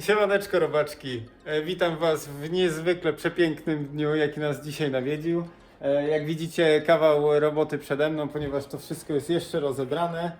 Siemaneczko robaczki, E, witam was w niezwykle przepięknym dniu, jaki nas dzisiaj nawiedził. E, Jak widzicie kawał roboty przede mną, ponieważ to wszystko jest jeszcze rozebrane.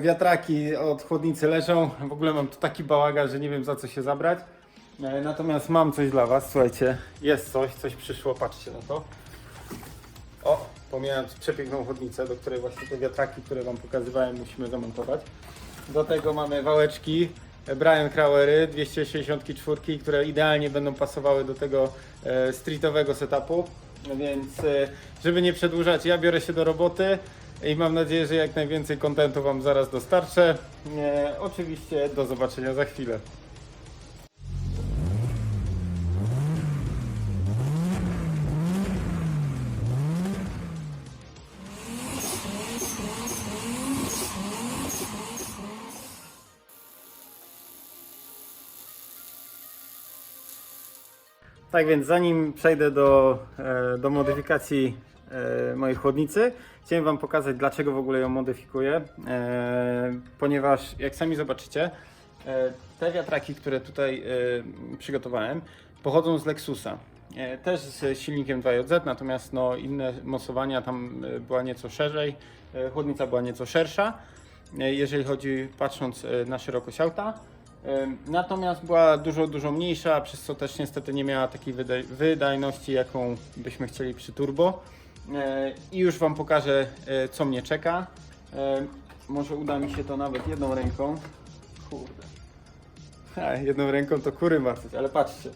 Wiatraki od chłodnicy leżą, w ogóle mam tu taki bałagan, że nie wiem za co się zabrać. E, Natomiast mam coś dla was, słuchajcie, jest coś, coś przyszło, patrzcie na to. O, pomijając przepiękną chłodnicę, do której właśnie te wiatraki, które wam pokazywałem, musimy zamontować. Do tego mamy wałeczki Brian Crauery 264, które idealnie będą pasowały do tego e, streetowego setupu. Więc e, żeby nie przedłużać, ja biorę się do roboty i mam nadzieję, że jak najwięcej kontentu wam zaraz dostarczę. E, oczywiście do zobaczenia za chwilę. Tak więc zanim przejdę do, e, do modyfikacji e, mojej chłodnicy, chciałem Wam pokazać dlaczego w ogóle ją modyfikuję, e, ponieważ jak sami zobaczycie, te wiatraki, które tutaj przygotowałem, pochodzą z Lexusa. Też z silnikiem 2JZ, natomiast no, inne mocowania tam była nieco szerzej, chłodnica była nieco szersza, jeżeli chodzi patrząc na szerokość auta. Natomiast była dużo, dużo mniejsza, przez co też niestety nie miała takiej wydaj- wydajności, jaką byśmy chcieli przy turbo. E, I już Wam pokażę, e, co mnie czeka. E, Może uda mi się to nawet jedną ręką. Kurde. Ha, jedną ręką to kury macać, ale patrzcie.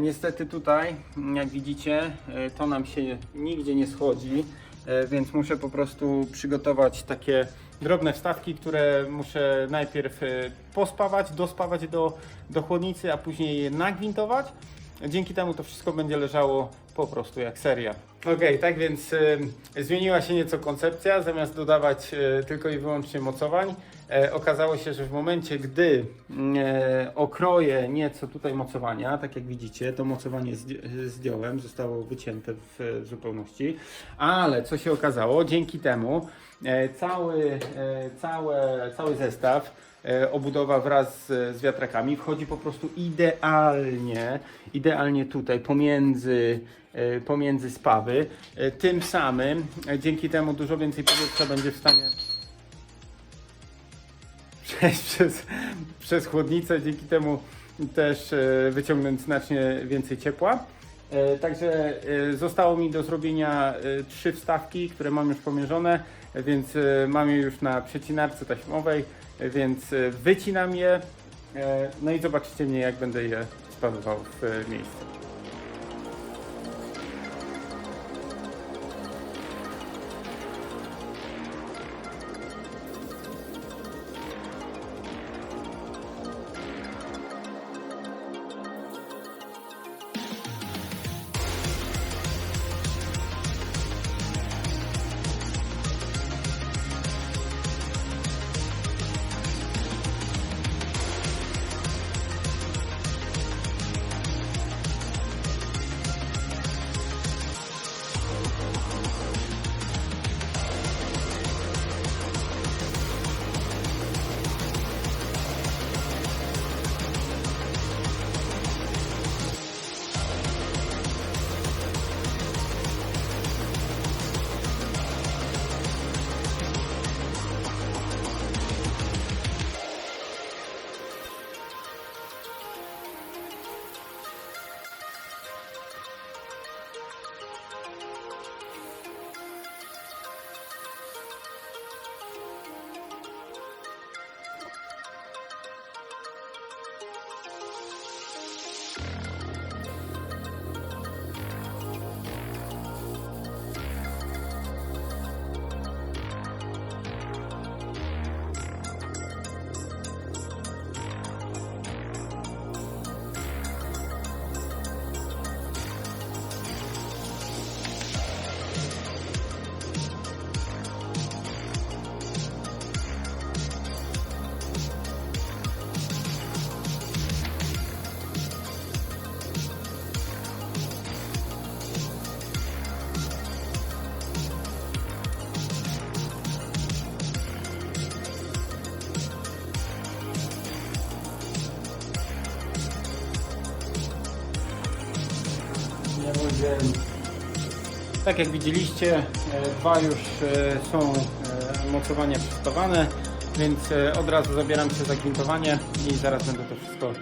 Niestety tutaj, jak widzicie, to nam się nigdzie nie schodzi, więc muszę po prostu przygotować takie drobne wstawki, które muszę najpierw e, pospawać, dospawać do, do chłodnicy, a później je nagwintować. Dzięki temu to wszystko będzie leżało po prostu jak seria. Okej, tak więc e, zmieniła się nieco koncepcja. Zamiast dodawać e, tylko i wyłącznie mocowań, e, okazało się, że w momencie, gdy mm, e, okroję nieco tutaj mocowania, tak jak widzicie, to mocowanie zdj- zdjąłem, zostało wycięte w, zupełności. Ale co się okazało, dzięki temu e, cały, e, całe, cały zestaw e, obudowa wraz z, wiatrakami wchodzi po prostu idealnie, idealnie tutaj pomiędzy, e, pomiędzy spawy. E, Tym samym e, dzięki temu dużo więcej powietrza będzie w stanie przejść przez, przez chłodnicę, dzięki temu też e, wyciągnąć znacznie więcej ciepła. E, Także e, zostało mi do zrobienia trzy wstawki, które mam już pomierzone, więc mam je już na przecinarce taśmowej, więc wycinam je. No i zobaczycie mnie, jak będę je spawywał w miejscu. Tak jak widzieliście, e, dwa już e, są e, mocowania przystosowane, więc od razu zabieram się za gwintowanie i zaraz będę to wszystko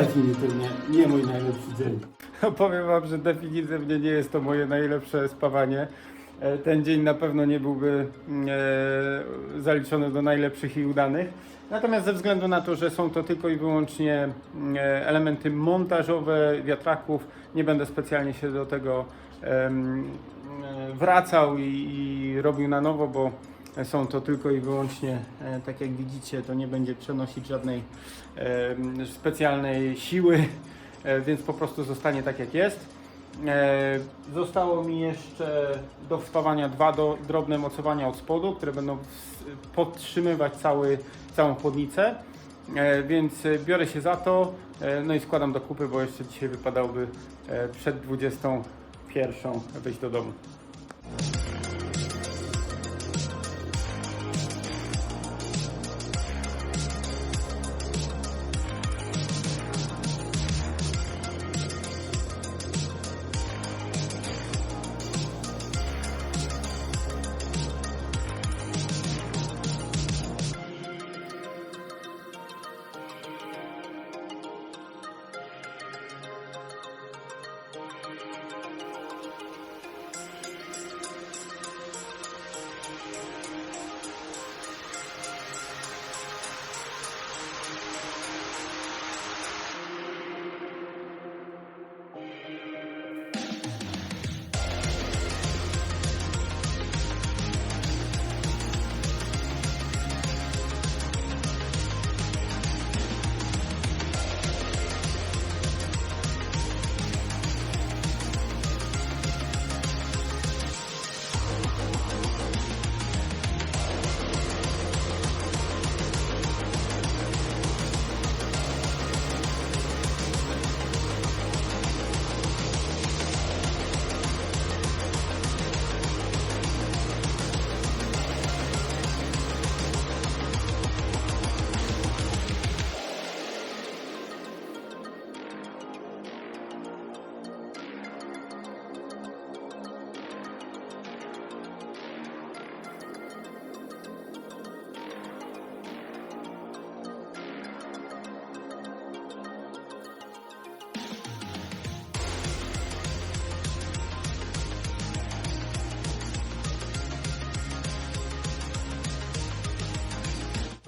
Definitywnie nie mój najlepszy dzień. Powiem Wam, że definitywnie nie jest to moje najlepsze spawanie. E, Ten dzień na pewno nie byłby e, zaliczony do najlepszych i udanych. Natomiast ze względu na to, że są to tylko i wyłącznie e, elementy montażowe wiatraków, nie będę specjalnie się do tego e, wracał i, i robił na nowo, bo są to tylko i wyłącznie, e, tak jak widzicie, to nie będzie przenosić żadnej specjalnej siły, e, więc po prostu zostanie tak jak jest. E, Zostało mi jeszcze do wspawania dwa do, drobne mocowania od spodu, które będą podtrzymywać cały, całą chłodnicę. Więc biorę się za to, no i składam do kupy, bo jeszcze dzisiaj wypadałoby przed 21 wyjść do domu.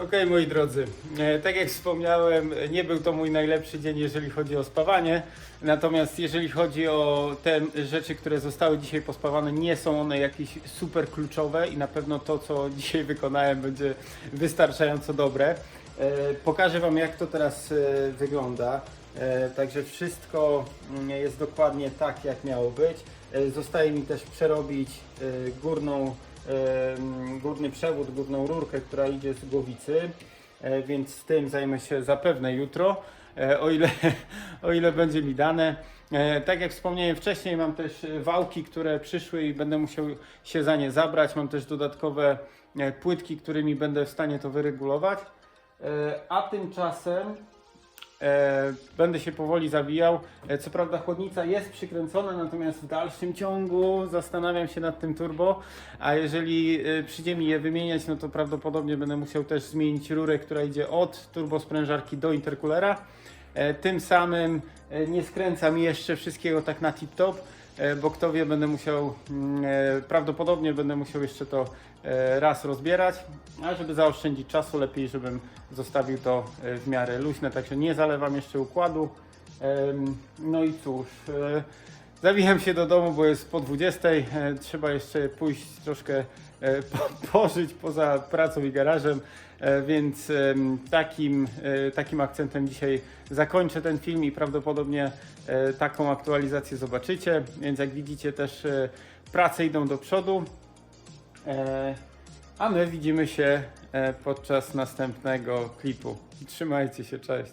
Okej, moi drodzy, e, tak jak wspomniałem, nie był to mój najlepszy dzień, jeżeli chodzi o spawanie. Natomiast jeżeli chodzi o te rzeczy, które zostały dzisiaj pospawane, nie są one jakieś super kluczowe i na pewno to, co dzisiaj wykonałem, będzie wystarczająco dobre. E, Pokażę Wam, jak to teraz e, wygląda. Także wszystko mm, jest dokładnie tak, jak miało być. Zostaje mi też przerobić górną, górny przewód, górną rurkę, która idzie z głowicy, E, więc tym zajmę się zapewne jutro, e, o ile, o ile będzie mi dane. E, Tak jak wspomniałem wcześniej, mam też wałki, które przyszły i będę musiał się za nie zabrać. Mam też dodatkowe płytki, którymi będę w stanie to wyregulować. A tymczasem będę się powoli zawijał. E, co prawda chłodnica jest przykręcona, natomiast w dalszym ciągu zastanawiam się nad tym turbo, a jeżeli e, przyjdzie mi je wymieniać, no to prawdopodobnie będę musiał też zmienić rurę, która idzie od turbosprężarki do interkulera. E, tym samym e, nie skręcam jeszcze wszystkiego tak na tip-top, e, bo kto wie, będę musiał, mm, e, prawdopodobnie będę musiał jeszcze to e, raz rozbierać, a żeby zaoszczędzić czasu, lepiej żebym zostawił to e, w miarę luźne, także nie zalewam jeszcze układu. No i cóż, e, zawijam się do domu, bo jest po 20, e, trzeba jeszcze pójść troszkę e, po- pożyć poza pracą i garażem, e, więc em, takim, e, takim akcentem dzisiaj zakończę ten film i prawdopodobnie e, taką aktualizację zobaczycie, więc jak widzicie też e, prace idą do przodu. E, A my widzimy się e, podczas następnego klipu. Trzymajcie się, cześć.